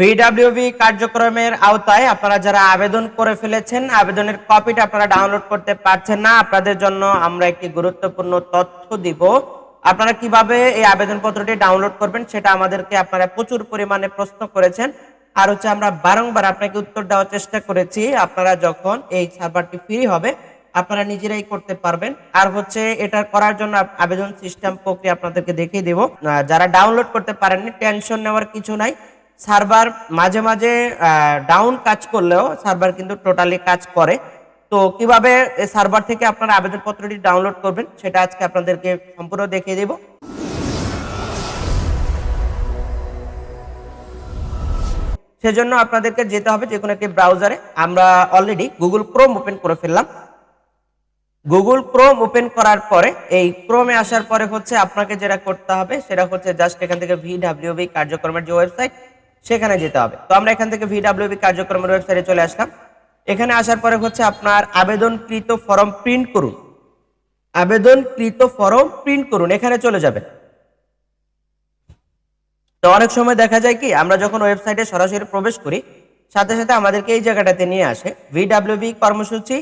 VWB কার্যক্রমের আওতায় আপনারা যারা আবেদন করে ফেলেছেন, আবেদনের কপিটা আপনারা ডাউনলোড করতে পারছেন না। আপনাদের জন্য আমরা একটি গুরুত্বপূর্ণ তথ্য দিব। আপনারা কীভাবে এই আবেদনপত্রটি ডাউনলোড করবেন সেটা আমাদেরকে আপনারা প্রচুর পরিমাণে প্রশ্ন করেছেন। আর হচ্ছে আমরা বারংবার আপনাকে উত্তর দেওয়ার চেষ্টা করেছি। আপনারা যখন এই সার্ভারটি ফ্রি হবে, আপনারা নিজেরাই করতে পারবেন। আর হচ্ছে এটা করার জন্য আবেদন সিস্টেম প্রক্রিয়া আপনাদেরকে দেখিয়ে দেব। যারা ডাউনলোড করতে পারেননি টেনশন নেওয়ার কিছু নাই। সার্ভার মাঝে মাঝে ডাউন কাজ করলেও সার্ভার কিন্তু টোটালি কাজ করে। তো কীভাবে সার্ভার থেকে আপনারা আবেদনপত্রটি ডাউনলোড করবেন, সেটা আজকে আপনাদেরকে সম্পূর্ণ দেখিয়ে দেব। সেজন্য আপনাদেরকে যেতে হবে যে কোনো একটি ব্রাউজারে আমরা অলরেডি গুগল ক্রোম ওপেন করে ফেললাম। গুগল ক্রোম ওপেন করার পরে, এই ক্রোমে আসার পরে হচ্ছে আপনাকে যেটা করতে হবে, সেটা হচ্ছে জাস্ট এখান থেকে ভিডাব্লিউবি কার্যক্রমের যে ওয়েবসাইট সেখানে যেতে হবে। তো আমরা এখান থেকে ভিডাব্লিউবি কার্যক্রমের ওয়েবসাইটে চলে আসলাম। এখানে আসার পরে হচ্ছে আপনার আবেদনকৃত ফর্ম প্রিন্ট করুন। আবেদনকৃত ফর্ম প্রিন্ট করুন, এখানে চলে যাবেন। তো অনেক সময় দেখা যায় কি, আমরা যখন ওয়েবসাইটে সরাসরি প্রবেশ করি, সাথে সাথে আমাদেরকে এই জায়গাটাতে নিয়ে আসে ভিডাব্লিউবি কর্মসূচি,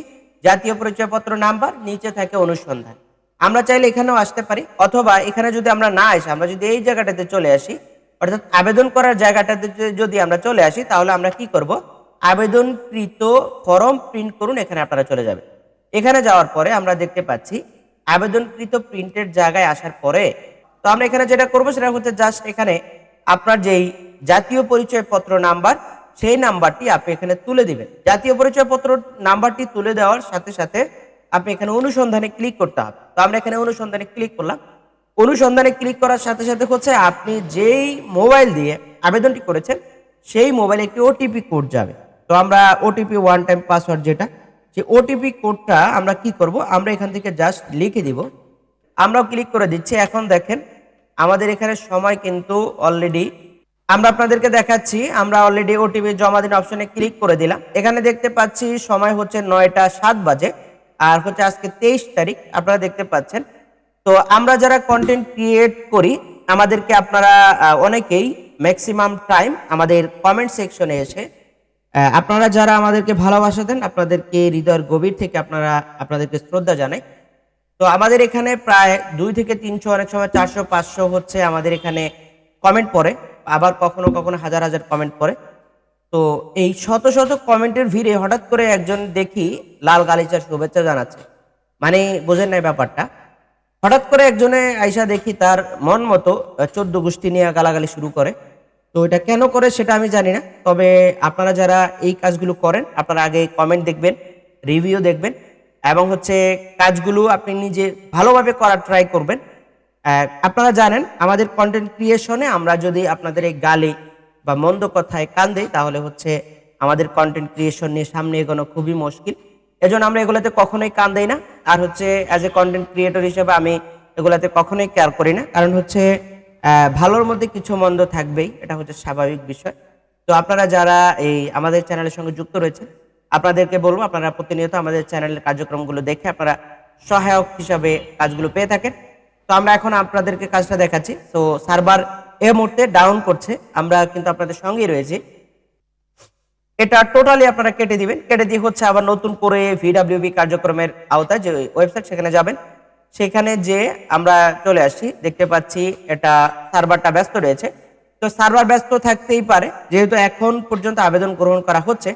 জাতীয় পরিচয়পত্র নাম্বার, নিচে থাকে অনুসন্ধান। আমরা চাইলে এখানেও আসতে পারি, অথবা এখানে যদি আমরা না আসি, আমরা যদি এই জায়গাটাতে চলে আসি অর্থাৎ আবেদন করার জায়গাটাতে যদি- আমরা চলে আসি, তাহলে আমরা কি করব? আবেদনকৃত ফর্ম প্রিন্ট করুন, এখানে আপনারা চলে যাবেন। এখানে যাওয়ার পরে আমরা দেখতে পাচ্ছি, আবেদনকৃত প্রিন্টের জায়গায় আসার পরে, তো আমরা এখানে যেটা করব, সেটা হচ্ছে জাস্ট এখানে আপনার যেই জাতীয় পরিচয়পত্র নাম্বার, সেই নাম্বারটি আপনি এখানে তুলে দিবেন। জাতীয় পরিচয়পত্র নাম্বারটি তুলে দেওয়ার সাথে সাথে আপনি এখানে অনুসন্ধানে ক্লিক করতে হবে। তো আমরা এখানে অনুসন্ধানে ক্লিক করলাম। অনুসন্ধানে ক্লিক করার সাথে সাথে হচ্ছে আপনি যেই মোবাইল দিয়ে আবেদনটি করেছেন, সেই মোবাইলে একটি ওটিপি কোড যাবে। তো আমরা ওটিপি ওয়ান টাইম পাসওয়ার্ড যেটা, সেই ওটিপি কোডটা আমরা কি করব? আমরা এখান থেকে জাস্ট লিখে দিব। আমরাও ক্লিক করে দিচ্ছি। এখন দেখেন, আমাদের এখানে সময় কিন্তু অলরেডি আমরা আপনাদেরকে দেখাচ্ছি, আমরা অলরেডি ওটিপি জমা দিন অপশনে ক্লিক করে দিলাম। এখানে দেখতে পাচ্ছি সময় হচ্ছে নয়টা সাত বাজে, আর হচ্ছে আজকে তেইশ তারিখ, আপনারা দেখতে পাচ্ছেন তো আমরা যারা কন্টেন্ট ক্রিয়েট করি, আমাদেরকে আপনারা অনেকেই ম্যাক্সিমাম টাইম আমাদের কমেন্ট সেকশনে এসে আপনারা যারা আমাদেরকে ভালোবাসা দেন, আপনাদেরকে হৃদয়ের গভীর থেকে আপনারা, আপনাদেরকে শ্রদ্ধা জানাই। তো আমাদের এখানে প্রায় দুই থেকে তিনশো, অনেক সময় চারশো, পাঁচশো হচ্ছে আমাদের এখানে কমেন্ট পড়ে, আবার কখনো কখনো হাজার হাজার কমেন্ট পড়ে। তো এই শত শত কমেন্টের ভিড়ে হঠাৎ করে একজন দেখি লাল গালিচার শুভেচ্ছা জানাচ্ছে। মানে বোঝেন নাই ব্যাপারটা। হঠাৎ করে একজনে আইসা দেখি তার মন মতো চোদ্দ গোষ্ঠী নিয়ে গালাগালি শুরু করে। তো এটা কেন করে সেটা আমি জানি না, তবে আপনারা যারা এই কাজগুলো করেন, আপনারা আগে কমেন্ট দেখবেন রিভিউ দেখবেন, এবং হচ্ছে কাজগুলো আপনি নিজে ভালোভাবে করার ট্রাই করবেন। আপনারা জানেন, আমাদের কন্টেন্ট ক্রিয়েশনে আমরা যদি আপনাদের এই গালি বা মন্দ কথায় কান দেই, তাহলে হচ্ছে আমাদের কন্টেন্ট ক্রিয়েশন নিয়ে সামনে এগোনো খুবই মুশকিল। এজন্য আমরা এগুলোতে কখনোই কান দেই না। আর হচ্ছে অ্যাজ এ কন্টেন্ট ক্রিয়েটর হিসেবে আমি এগুলাতে কখনোই কেয়ার করি না। কারণ হচ্ছে ভালোর মধ্যে কিছু মন্দ থাকবেই, এটা হচ্ছে স্বাভাবিক বিষয়। তো আপনারা যারা এই আমাদের চ্যানেলের সঙ্গে যুক্ত রয়েছেন, আপনাদেরকে বলব, আপনারা প্রতিনিয়ত আমাদের চ্যানেলের কার্যক্রমগুলো দেখে আপনারা সহায়ক হিসাবে কাজগুলো পেয়ে থাকেন। তো আমরা এখন আপনাদেরকে কাজটা দেখাচ্ছি। তো সার্ভার এই মুহূর্তে ডাউন করছে। আমরা কিন্তু আপনাদের সঙ্গেই রয়েছি। এটা টোটালি আপনারা কেটে দিবেন। কেটে দিয়ে হচ্ছে আবার নতুন করে ভিডাব্লিউবি কার্যক্রমের আওতায় যে ওয়েবসাইট সেখানে যাবেন। সেখানে যে আমরা চলে আসছি, দেখতে পাচ্ছি এটা সার্ভারটা ব্যস্ত রয়েছে। তো সার্ভার ব্যস্ত থাকতেই পারে, যেহেতু এখন পর্যন্ত আবেদন গ্রহণ করা হচ্ছে।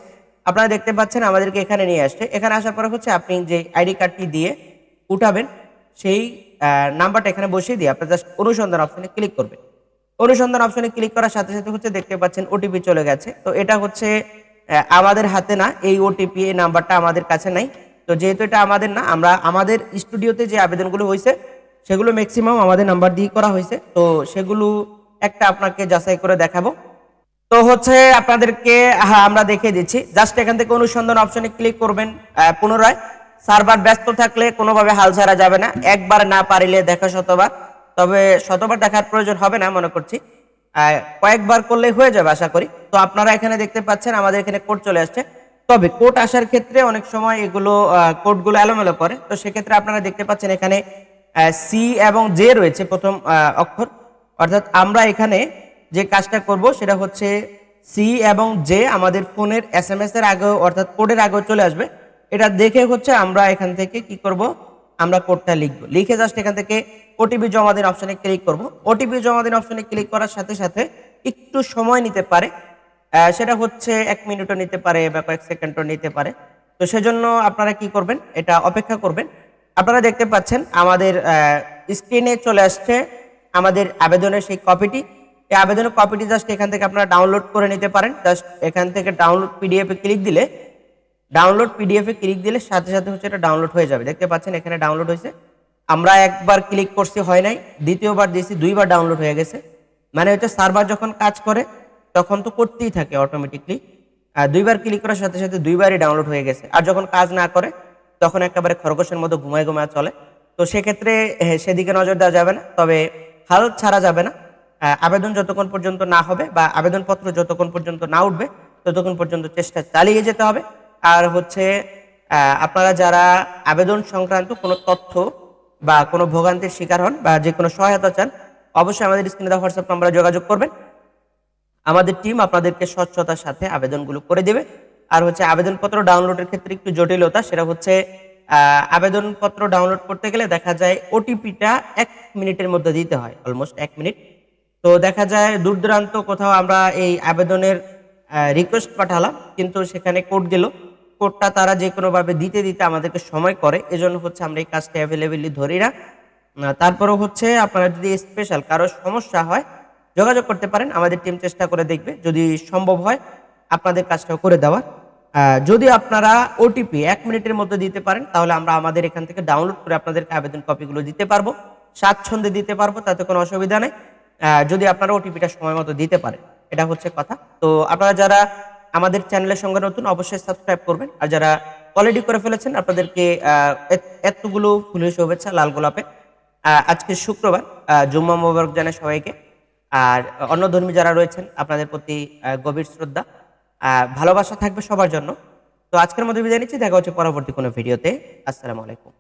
আপনারা দেখতে পাচ্ছেন আমাদেরকে এখানে নিয়ে আসছে। এখানে আসার পরে হচ্ছে আপনি যে আইডি কার্ডটি দিয়ে উঠাবেন, সেই নাম্বারটা এখানে বসিয়ে দিয়ে আপনার জাস্ট অনুসন্ধান অপশনে ক্লিক করবেন। অনুসন্ধান অপশনে ক্লিক করার সাথে সাথে হচ্ছে দেখতে পাচ্ছেন ওটিপি চলে গেছে। তো এটা হচ্ছে আমাদের হাতে না, এই ওটিপি এই নাম্বারটা আমাদের কাছে নাই। তো যেহেতু এটা আমাদের না, আমরা আমাদের স্টুডিওতে যে আবেদনগুলো হয়েছে, সেগুলো ম্যাক্সিমাম আমাদের নাম্বার দিয়ে করা হয়েছে। তো সেগুলো একটা আপনাকে যাচাই করে দেখাবো। তো হচ্ছে আপনাদেরকে হ্যাঁ আমরা দেখিয়ে দিচ্ছি। জাস্ট এখান থেকে অনুসন্ধান অপশনে ক্লিক করবেন পুনরায়। সার্ভার ব্যস্ত থাকলে কোনোভাবে হাল ছাড়া যাবে না। একবার না পারিলে দেখা শতবার। তবে শতবার দেখার প্রয়োজন হবে না, মনে করছি। কয়েকবার করলে হয়ে যাবে, আশা করি। তো আপনারা এখানে দেখতে পাচ্ছেন, আমাদের এখানে কোড চলে আসছে। তবে কোড আসার ক্ষেত্রে অনেক সময় এগুলো কোডগুলো এলোমেলো করে। তো সেক্ষেত্রে আপনারা দেখতে পাচ্ছেন এখানে সি এবং জে রয়েছে প্রথম অক্ষর। অর্থাৎ আমরা এখানে যে কাজটা করব সেটা হচ্ছে সি এবং জে আমাদের ফোনের এস এম এস এর আগেও, অর্থাৎ কোডের আগেও চলে আসবে। এটা দেখে হচ্ছে আমরা এখান থেকে কি করব? আমরা কোডটা লিখব। লিখে জাস্ট এখান থেকে ওটিপি জমা দিন অপশনে ক্লিক করব। ওটিপি জমা দিন অপশনে ক্লিক করার সাথে সাথে একটু সময় নিতে পারে। সেটা হচ্ছে এক মিনিটও নিতে পারে বা কয়েক সেকেন্ডও নিতে পারে। তো সেজন্য আপনারা কি করবেন? এটা অপেক্ষা করবেন। আপনারা দেখতে পাচ্ছেন আমাদের স্ক্রিনে চলে আসছে আমাদের আবেদনের সেই কপিটি এই আবেদনের কপিটি জাস্ট এখান থেকে আপনারা ডাউনলোড করে নিতে পারেন। জাস্ট এখান থেকে ডাউনলোড পিডিএফ ক্লিক দিলে ডাউনলোড পিডিএফ ক্লিক দিলে সাথে সাথে হচ্ছে এটা ডাউনলোড হয়ে যাবে। দেখতে পাচ্ছেন এখানে ডাউনলোড হয়েছে। আমরা একবার ক্লিক করছি, হয় নাই। দ্বিতীয়বার দিয়েছি, দুইবার ডাউনলোড হয়ে গেছে। মানে হচ্ছে সার্ভার যখন কাজ করে, তখন তো করতেই থাকে অটোমেটিকলি দুইবার ক্লিক করার সাথে সাথে দুইবারই ডাউনলোড হয়ে গেছে। আর যখন কাজ না করে, তখন একেবারে খরগোশের মতো ঘুমায় ঘুমায় চলে। তো সেক্ষেত্রে সেদিকে নজর দেওয়া যাবে না। তবে হাল ছাড়া যাবে না। আবেদন যতক্ষণ পর্যন্ত না হবে বা আবেদনপত্র যতক্ষণ পর্যন্ত না উঠবে, ততক্ষণ পর্যন্ত চেষ্টা চালিয়ে যেতে হবে। আর হচ্ছে আপনারা যারা আবেদন সংক্রান্ত কোনো তথ্য বা কোনো ভোগান্তির শিকার হন বা যে কোনো সহায়তা চান, অবশ্যই আমাদের স্ক্রিনে দেওয়া হোয়াটসঅ্যাপ নাম্বারে যোগাযোগ করবেন। আমাদের টিম আপনাদেরকে স্বচ্ছতার সাথে আবেদনগুলো করে দেবে। আর হচ্ছে, আবেদনপত্র ডাউনলোডের ক্ষেত্রে একটু জটিলতা, সেটা হচ্ছে আবেদনপত্র ডাউনলোড করতে গেলে দেখা যায় ওটিপিটা এক মিনিটের মধ্যে দিতে হয়, অলমোস্ট এক মিনিট। তো দেখা যায় দূর দূরান্ত কোথাও আমরা এই আবেদনের রিকোয়েস্ট পাঠালাম, কিন্তু সেখানে কোড গেল। কোডটা তারা যে কোনোভাবে দিতে দিতে আমাদেরকে সময় করে এজন্য হচ্ছে আমরা এই কাজটা অ্যাভেলেবেলি ধরি না। আহ, তারপরেও হচ্ছে আপনারা যদি স্পেশাল কারও সমস্যা হয় যোগাযোগ করতে পারেন আমাদের টিম চেষ্টা করে দেখবে যদি সম্ভব হয় আপনাদের কাজটাও করে দেওয়ার। যদি আপনারা ওটিপি এক মিনিটের মধ্যে দিতে পারেন তাহলে আমরা আমাদের এখান থেকে ডাউনলোড করে আপনাদেরকে আবেদন কপিগুলো দিতে পারব। স্বাচ্ছন্দ্যে দিতে পারব তাতে কোনো অসুবিধা নেই। যদি আপনারা ওটিপিটা সময় মতো দিতে পারেন এটা হচ্ছে কথা। তো আপনারা যারা আমাদের চ্যানেলের সঙ্গে নতুন অবশ্যই সাবস্ক্রাইব করবেন। আর যারা অলরেডি করে ফেলেছেন, আপনাদেরকে এতগুলো ফুলের শুভেচ্ছা লাল গোলাপে। আজকে শুক্রবার জুম্মা মোবারক জানাই সবাইকে। আর অন্য ধর্মী যারা রয়েছেন, আপনাদের প্রতি গভীর শ্রদ্ধা। ভালোবাসা থাকবে সবার জন্য। তো আজকের মধ্যে বিদায় নিচ্ছি, দেখা হচ্ছে পরবর্তী কোনো ভিডিওতে। আসসালামু আলাইকুম।